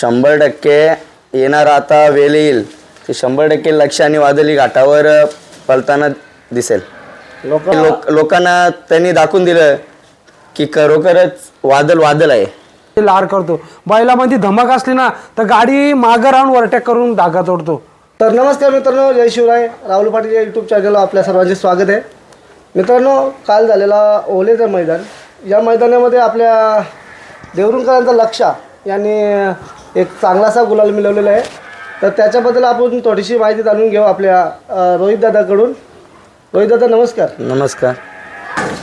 शंभर टक्के येणार आता वेळ येईल. की शंभर टक्के लक्ष आणि वादळी घाटावर अ, पळताना दिसेल. लोक लोक लोकांना त्यांनी दाखवून दिलं की खरोखरच वादळ वादळ आहे. लार करतो. बैलामध्ये धमक असली ना तर गाडी मागं राहून ओव्हरटेक करून धागा तोडतो तर नमस्कार मित्रांनो जय शिवराय. राहुल पाटील या यूट्यूब चॅनलला आपल्या सर्वांचे स्वागत आहे. मित्रांनो काल झालेला ओलेचं मैदान. या मैदानामध्ये आपल्या देवरुणकरांचा लक्ष यांनी एक चांगलासा गुलाल मिळवलेला आहे. तर त्याच्याबद्दल आपण थोडीशी माहिती जाणून घेऊ आपल्या अ, रोहित दादाकडून. रोहित दादा नमस्कार. नमस्कार.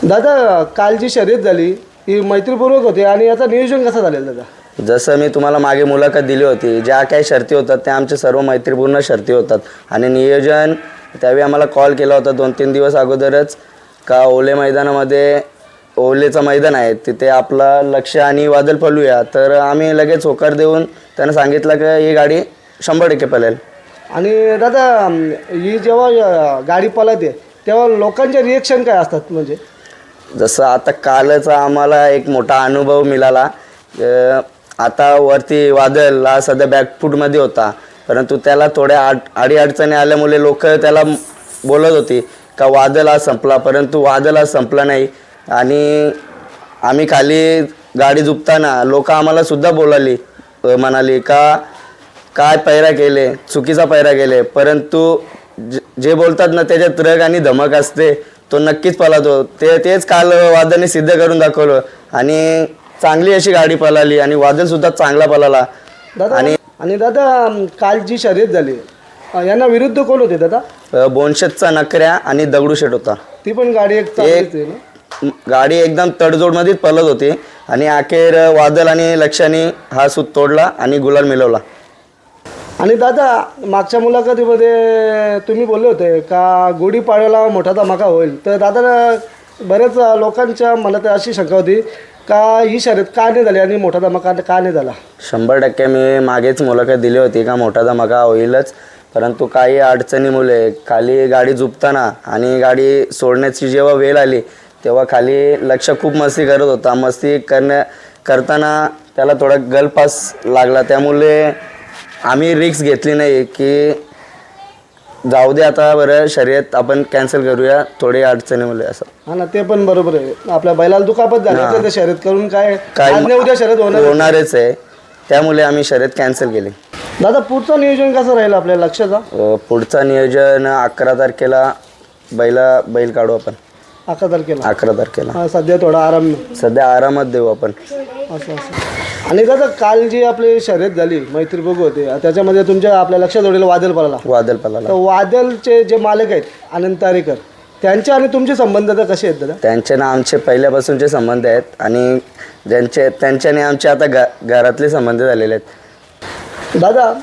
दादा काल जी शर्यत झाली ही मैत्रीपूर्वक होती आणि याचं नियोजन कसं झालेलं दादा? जसं मी तुम्हाला मागे मुलाखत दिली होती ज्या काही शर्ती होतात त्या आमच्या सर्व मैत्रीपूर्ण शर्ती होतात. आणि नियोजन त्यावेळी आम्हाला कॉल केला होता दोन तीन दिवस अगोदरच का ओले मैदानामध्ये ओलेचं मैदान आहे तिथे आपला लक्ष आणि वादळ पळूया. तर आम्ही लगेच होकार देऊन त्यांना सांगितलं की ही गाडी शंभर टक्के पळेल. आणि दादा ही जेव्हा अं, गाडी पळते तेव्हा लोकांचे रिएक्शन काय असतात म्हणजे? जसं आता कालच आम्हाला एक मोठा अनुभव मिळाला अ, आता वरती वादळ हा सध्या बॅकफूटमध्ये होता. परंतु त्याला थोड्या आड आडी अडचणी आल्यामुळे लोक त्याला बोलत होती का वादळ हा संपला परंतु वादळ हा संपला नाही. आणि आम्ही खाली गाडी झुपताना लोक आम्हाला सुद्धा बोलाली म्हणाली का काय पैरा केले? चुकीचा पैरा केले. परंतु ज- बोलतात ना त्याच्यात रग आणि धमक असते. तो नक्कीच पळतो. ते तेच काल वादळने सिद्ध करून दाखवलं. आणि चांगली अशी गाडी पळाली आणि वादळ सुद्धा चांगला पळाला. दादा आणि दादा अं, काल जी शर्यत झाली यांना विरुद्ध कोण होते दादा? बोनशेतचा नकऱ्या आणि दगडूशेठ होता. ती पण गाडी एक चांगलीच आहे ना? गाडी एकदम तडजोडमध्येच पळत होती. आणि अखेर वादळ आणि लक्षाने हा सूत तोडला आणि गुलाल मिळवला. आणि दादा मागच्या मुलाखतीमध्ये तुम्ही बोलले होते का गुढीपाडव्याला मोठा धमाका होईल? तर दादा बऱ्याच लोकांच्या मनात अशी शंका होती का ही शर्यत का नाही झाली आणि मोठा धमाका का नाही झाला? शंभर टक्के मी मागेच मुलाखत दिली होती का मोठा धमाका होईलच. परंतु काही अडचणीमुळे खाली गाडी झुपताना आणि गाडी सोडण्याची जेव्हा वेळ आली तेव्हा खाली लक्ष खूप मस्ती करत होता. मस्ती करण्या करताना त्याला थोडा गलपास लागला. त्यामुळे आम्ही रिक्स घेतली नाही की जाऊ दे आता बरं शर्यत आपण कॅन्सल करूया. थोडी अडचणीमुळे असं. हा ना ते पण बरोबर आहे. आपल्या बैलाला दुखापत झाली तर शर्यत करून काय? आज नाही उद्या शर्यत होणार होणारच आहे. त्यामुळे आम्ही शर्यत कॅन्सल केली. दादा पुढचं नियोजन कसं राहील आपल्या लक्षाचा अ, पुढचं नियोजन अकरा तारखेला बैला बैल काढू आपण. अकरा तारखेला. अकरा तारखेला. हा, सध्या थोडा आराम. सध्या आरामात देऊ आपण. असं असं. आणि दादा काल जी आपली शर्यत झाली मैत्री बघू होते त्याच्यामध्ये तुमच्या आपल्या लक्षात जोडेल वादल पडला वादल पलाला तर वादलचे जे मालक आहेत आनंद तारेकर त्यांचे आणि तुमचे संबंध आता कसे आहेत दादा? त्यांचे ना आमचे पहिल्यापासूनचे संबंध आहेत आणि ज्यांचे त्यांच्याने आमचे आता घ घरातले संबंध झालेले आहेत. दादा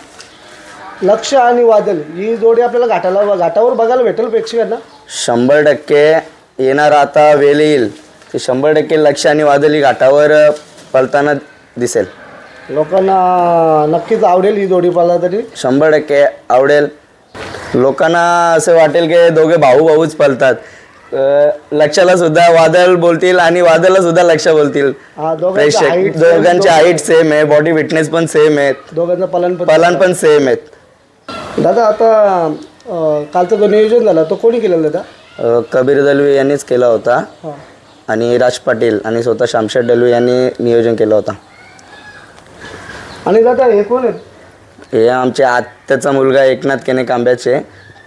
लक्ष आणि वादल ही जोडी आपल्याला घाटाला घाटावर बघायला भेटेल प्रेक्षकांना? शंभर टक्के येणार आता वेळ येईल की शंभर टक्के लक्ष आणि वादळी घाटावर अ, पळताना दिसेल. लोकांना नक्कीच आवडेल ही जोडी पाला तरी. शंभर टक्के आवडेल. लोकांना असं वाटेल की दोघे भाऊ भाऊच पळतात. अ, लक्षाला सुद्धा वादळ बोलतील आणि वादळला सुद्धा लक्ष बोलतील. हा दोघांचं प्रेक्षक height same, दोघांचे हाईट सेम आहे बॉडी फिटनेस पण सेम आहेत. दोघांचं पलन पण पलान पण सेम आहेत. दादा आता अं, कालचा जो नियोजन झाला तो कोणी केलेला दादा? कबीर दलवी यांनीच केला होता. हा. आणि राज पाटील आणि स्वतः शामशेठ दलवी यांनी नियोजन केलं होतं. आणि दादा हे कोण आहेत? हे आमचे आत्याचा मुलगा एकनाथ केने कांब्याचे.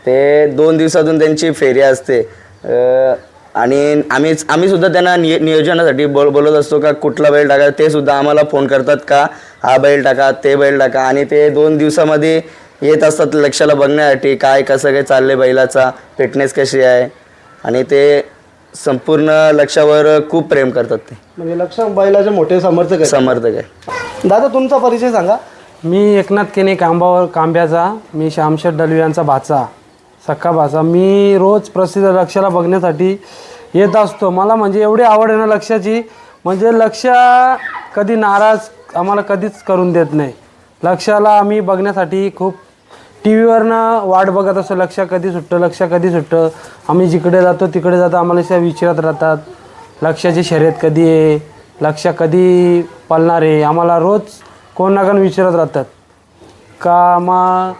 ते दोन दिवसातून त्यांची फेरी असते. अ, आणि आम्ही आम्ही सुद्धा त्यांना निय नियोजनासाठी बोल बोलत असतो का कुठला बैल टाका ते सुद्धा आम्हाला फोन करतात का हा बैल टाका ते बैल टाका. आणि ते दोन दिवसामध्ये येत असतात लक्षाला बघण्यासाठी काय कसं काय चाललं बैलाचा फिटनेस कशी आहे? आणि ते संपूर्ण लक्षावर खूप प्रेम करतात ते. म्हणजे लक्ष बैलाचे मोठे समर्थक आहेत. समर्थक आहे दादा तुमचा परिचय सांगा. मी एकनाथ केने कांबावर कांब्याचा मी श्यामशेठ दलवी यांचा भाचा सक्का भाचा. मी रोज प्रसिद्ध लक्षाला बघण्यासाठी येत असतो. मला म्हणजे एवढी आवड आहे ना लक्षाची. म्हणजे लक्ष कधी नाराज आम्हाला कधीच करून देत नाही. लक्षाला आम्ही बघण्यासाठी खूप टी व्हीवरनं वाट बघत असतो लक्ष कधी सुटतं लक्ष कधी सुटतं? आम्ही जिकडे जातो तिकडे जातो आम्हाला अशा विचारत राहतात. लक्षाची शर्यत कधी आहे? लक्ष कधी पळणार आहे? आम्हाला रोज कोण ना कोण विचारत राहतात. का मग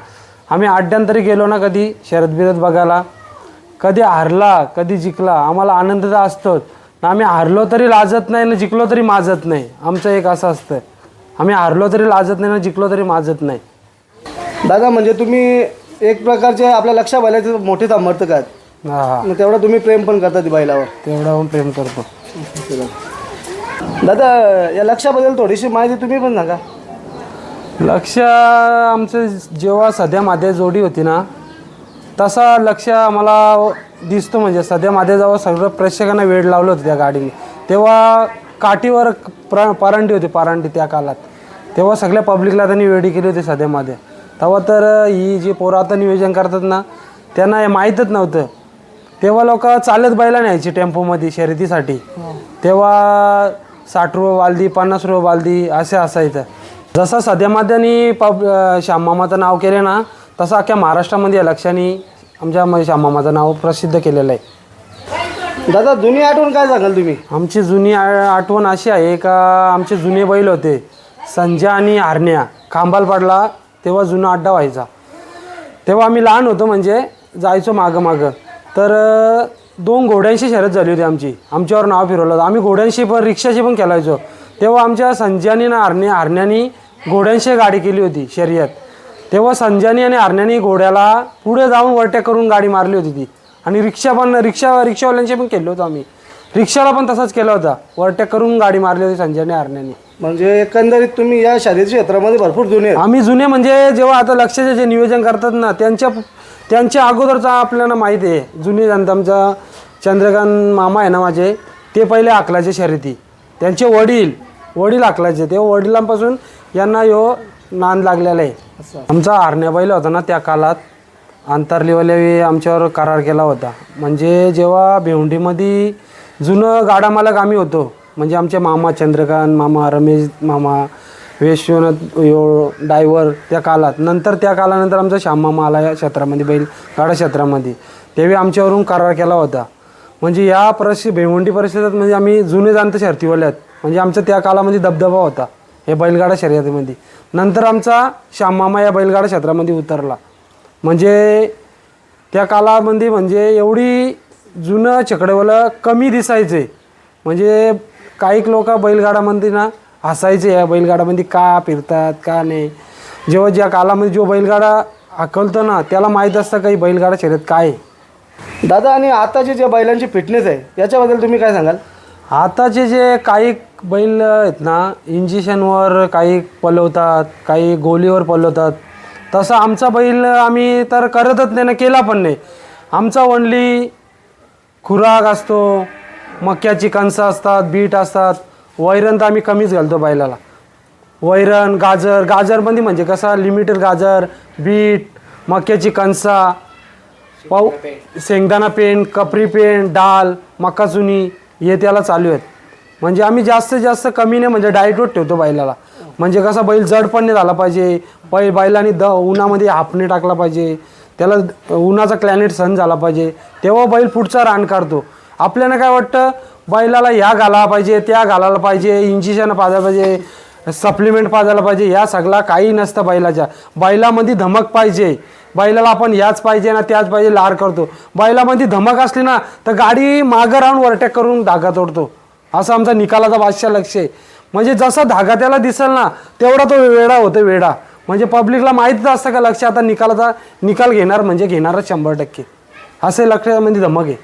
आम्ही आड्यांतरी गेलो ना कधी शरद बिरत बघायला. कधी हारला कधी जिंकला आम्हाला आनंद तर असतोच. ना आम्ही हारलो तरी लाजत नाही ना जिंकलो तरी माजत नाही. आमचं एक असं असतं आम्ही हारलो तरी लाजत नाही ना जिंकलो तरी माजत नाही. दादा म्हणजे तुम्ही एक प्रकारचे आपल्या लक्षा बैलाचे मोठे समर्थक आहेत. हा मग तेवढं तुम्ही प्रेम पण करता ती बैलावर. तेवढा पण प्रेम करतो. दादा या लक्षाबद्दल थोडीशी माहिती तुम्ही पण सांगा. लक्ष आमचं जेव्हा सध्या माध्या जोडी होती ना तसा लक्ष आम्हाला दिसतो. म्हणजे सध्या माध्या जेव्हा सगळं प्रेक्षकांना वेळ लावलं होतं त्या गाडीने. तेव्हा काठीवर प्र परांडी होती परांडी त्या काळात. तेव्हा सगळ्या पब्लिकला त्यांनी वेडी केली होती सध्या मध्ये तेव्हा तर ही जी पोरं आता नियोजन करतात ना त्यांना हे माहीतच नव्हतं. तेव्हा लोक चालत बैला न्यायची टेम्पोमध्ये शर्यतीसाठी. तेव्हा साठ रुपये बालदी पन्नास रुपये बालदी असे असायचं. जसं सध्यामाद्यानी पब श्याममामाचं नाव केले ना तसं अख्ख्या महाराष्ट्रामध्ये या लक्षाने आमच्या म- श्याममामाचं नाव प्रसिद्ध केलेलं आहे. दादा जुनी आठवण काय सांगाल तुम्ही? आमची जुनी आ- आठवण अशी आहे का आमचे जुने बैल होते संजय आणि आरण्या. खांबाल पडला तेव्हा जुना अड्डा व्हायचा. तेव्हा आम्ही लहान होतो म्हणजे जायचो मागं मागं. तर दोन घोड्यांशी शर्यत झाली होती आमची. आमच्यावर नाव फिरवलं होतं. आम्ही घोड्यांशी पण रिक्षाशी पण खेळायचो. तेव्हा आमच्या संजयानी आणि हरणे आरण्यानी घोड्यांशी गाडी केली होती शर्यत. तेव्हा संजयानी आणि आरण्यानी घोड्याला पुढे जाऊन वरट्या करून गाडी मारली होती ती. आणि रिक्षा पण रिक्षा रिक्षावाल्यांशी पण केलं होतं आम्ही. रिक्षाला पण तसाच केला होता. वरट्या करून गाडी मारली होती संजयाने आरण्यानी म्हणजे एकंदरीत तुम्ही या शारीरिक क्षेत्रामध्ये भरपूर जुने आहेत. आम्ही जुने म्हणजे जेव्हा आता लक्षाचे जे नियोजन करतात ना त्यांच्या त्यांच्या अगोदरचा आपल्याला माहिती आहे. जुने जनता आमचा चंद्रकांत मामा आहे ना माझे ते पहिले आकलाचे शर्यती. त्यांचे वडील वडील आकलाचे ते वडिलांपासून यांना यो नांद लागलेला आहे. आमचा आरण्या बैल होता ना त्या काळात आंतरलेवाले आमच्यावर करार केला होता. म्हणजे जेव्हा भेवंडीमध्ये जुनं गाडा मालक आम्ही होतो. म्हणजे आमचे मामा चंद्रकांत मामा रमेश मामा वेश्वनाथ यो डायव्हर त्या कालात नंतर त्या कालानंतर आमचा श्याम मामा आला या क्षेत्रामध्ये बैल गाडा क्षेत्रामध्ये. तेव्हा आमच्यावरून करार केला होता. म्हणजे या परिस्थिती भेवंडी परिस्थितीत म्हणजे आम्ही जुने जाणते शर्तीवाले आहेत. म्हणजे आमचा त्या कालामध्ये दबदबा होता हे बैलगाडा शर्यतीमध्ये. नंतर आमचा श्याम मामा या बैलगाडा क्षेत्रामध्ये उतरला. म्हणजे त्या कालामध्ये म्हणजे एवढी जुनं चकडेवालं कमी दिसायचे. म्हणजे काही लोक बैलगाडामध्ये ना हसायचे या बैलगाडामध्ये का फिरतात का नाही? जेव्हा ज्या काळामध्ये जो बैलगाडा हाकलतो ना त्याला माहीत असतं काही बैलगाडा शर्यत काय दादा आणि आताची जे बैलांची फिटनेस आहे याच्याबद्दल तुम्ही काय सांगाल? आताचे जे काही बैल आहेत ना इंजेक्शनवर काही पलवतात काही गोलीवर पलवतात तसं आमचा बैल आम्ही तर करतच नाही ना केला पण नाही. आमचा ओनली खुराक असतो मक्याची कणसं असतात बीट असतात. वैरण तर आम्ही कमीच घालतो बैलाला. वैरण गाजर गाजरमध्ये म्हणजे कसा लिमिटेड गाजर बीट मक्याची कणसा पाऊ शेंगदाणा पेंट कपरी पेंट डाल मका चुनी हे त्याला चालू आहेत. म्हणजे आम्ही जास्तीत जास्त कमी नाही म्हणजे डायटवर ठेवतो बैलाला. म्हणजे कसा बैल जड पण नाही झाला पाहिजे. पै बैलाने द उन्हामध्ये हापणे टाकला पाहिजे. त्याला उन्हाचा क्लॅनेट सहन झाला पाहिजे. तेव्हा बैल पुढचा रान काढतो. आपल्याला काय वाटतं? बैलाला ह्या घालायला पाहिजे त्या घालायला पाहिजे इंजेक्शन पाजायला पाहिजे सप्लिमेंट पाजायला पाहिजे या सगळा काही नसतं बैलाच्या. बैलामध्ये धमक पाहिजे. बैलाला आपण याच पाहिजे ना त्याच पाहिजे लार करतो. बैलामध्ये धमक असली ना तर गाडी मागं राहून वरटॅक करून धागा तोडतो. असं आमचा निकालाचा बादशाह लक्ष आहे. म्हणजे जसा धागा त्याला दिसेल ना तेवढा तो वेडा होतो वेडा. म्हणजे पब्लिकला माहितीच असतं का लक्ष? आता निकालाचा निकाल घेणार म्हणजे घेणारच शंभर टक्के. असे लक्षामध्ये धमक आहे.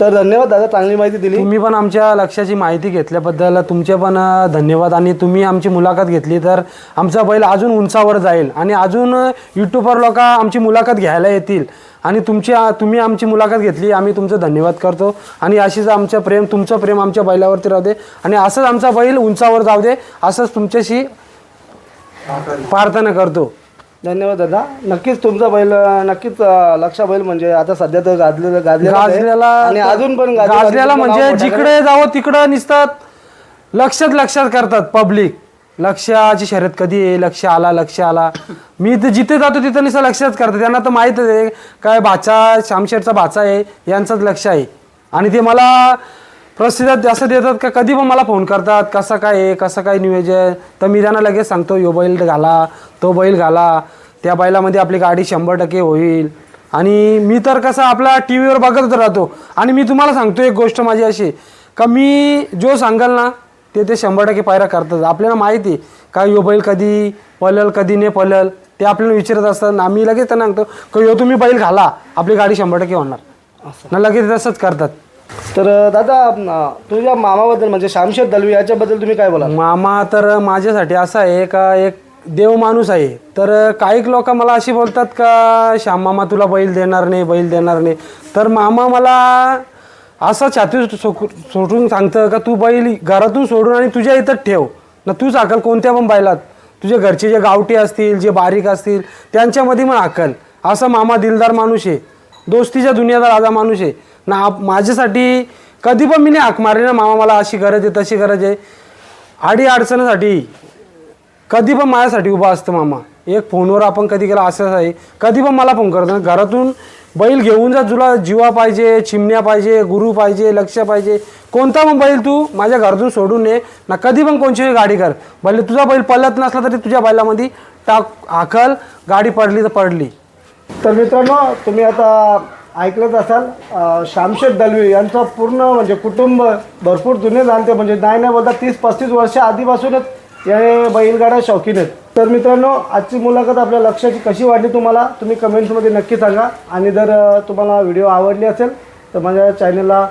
तर धन्यवाद दादा चांगली माहिती दिली. तुम्ही पण आमच्या लक्षाची माहिती घेतल्याबद्दल तुमचे पण अ, धन्यवाद. आणि तुम्ही आमची मुलाखत घेतली तर आमचा बैल अजून उंचावर जाईल. आणि अजून यूट्यूबवर लोक आमची मुलाखत घ्यायला येतील. आणि तुमची आ- तुम्ही आमची मुलाखत घेतली आम्ही तुमचं धन्यवाद करतो. आणि अशीच आमचं प्रेम तुमचं प्रेम आमच्या बैलावरती राहू दे. आणि असंच आमचा बैल उंचावर जाऊ दे. असंच तुमच्याशी प्रार्थना करतो. धन्यवाद दादा. नक्कीच तुमचा बैल नक्कीच लक्षा बैल म्हणजे आता सध्या तर गाजलेलं गाजलेलं आणि अजून पण गाजले- गाजल्याला तुमचं नाव म्हणजे जिकडे जावं तिकडं निसतात. लक्षात लक्षात करतात पब्लिक लक्षाची शर्यत कधी आहे लक्ष आला लक्ष आला. मी तर जिथे जातो तिथं निसं लक्षात करतात. त्यांना तर माहीतच आहे. काय भाचा शामशेरचा भाचा आहे यांचंच लक्ष आहे. आणि ते मला प्रसिद्ध असं देतात का? कधी पण मला फोन करतात कसं काय आहे कसं काय नियोजन तर मी त्यांना लगेच सांगतो यो बैल घाला तो बैल घाला त्या बैलामध्ये आपली गाडी शंभर टक्के होईल. आणि मी तर कसं आपला टी व्हीवर बघत राहतो. आणि मी तुम्हाला सांगतो एक गोष्ट माझी अशी का मी जो सांगाल ना ते ते शंभर टक्के पायरा करतात. आपल्याला माहिती आहे का यो बैल कधी पलल कधी नाही पलल ते आपल्याला विचारत असतात. आम्ही लगेच त्यांना सांगतो का यो तुम्ही बैल घाला आपली गाडी शंभर टक्के होणार. ना लगेच तसंच करतात. तर दादा तुझ्या मामाबद्दल म्हणजे शामशेद दलवी याच्याबद्दल तुम्ही काय बोला मामा तर माझ्यासाठी असा आहे का एक देव माणूस आहे. तर काही लोक मला अशी बोलतात का श्याम मामा तुला बैल देणार नाही बैल देणार नाही. तर मामा मला असं छाती सोडून सांगतं का तू बैल घरातून सोडून आणि तुझ्या इथं ठेव. ना तूच अकल कोणत्या पण बैलात. तुझे घरचे जे गावठी असतील जे बारीक असतील त्यांच्यामध्ये पण अकल असा मामा दिलदार माणूस आहे. दोस्तीच्या दुनियादार राजा माणूस आहे. ना आप माझ्यासाठी कधी पण मी नाही हाक मारली ना मामा मला अशी गरज आहे तशी गरज आहे. आडी अडचणीसाठी कधी पण माझ्यासाठी उभा असतं मामा. एक फोनवर आपण कधी केला असंच आहे. कधी पण मला फोन करतो. घरातून बैल घेऊन जा तुला जीवा पाहिजे चिमण्या पाहिजे गुरु पाहिजे लक्ष पाहिजे. कोणता पण बैल तू माझ्या घरातून सोडून ये. ना कधी पण कोणची गाडी कर. भले तुझा बैल पळत नसला तरी तुझ्या बैलामध्ये टाक हाकल. गाडी पडली तर पडली. तर मित्रांनो तुम्ही आता ऐकलंच असाल अं, शामशेद दलवी यांचं पूर्ण म्हणजे कुटुंब भरपूर जुने जाणते म्हणजे नाही नाही बोलता तीस पस्तीस वर्ष आधीपासूनच या बैलगाड्या शौकीन आहेत. तर मित्रांनो आजची मुलाखत आपल्या लक्षाची कशी वाटली तुम्हाला तुम्ही कमेंट्समध्ये नक्की सांगा. आणि जर तुम्हाला व्हिडिओ आवडली असेल तर माझ्या चॅनलला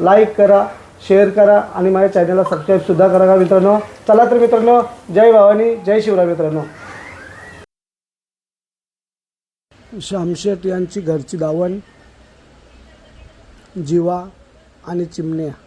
लाईक करा शेअर करा आणि माझ्या चॅनलला सबस्क्राईबसुद्धा करा का मित्रांनो? चला तर मित्रांनो जय भवानी जय शिवराय मित्रांनो. शामशेट यांची घरची दावण जिवा आणि चिमण्या.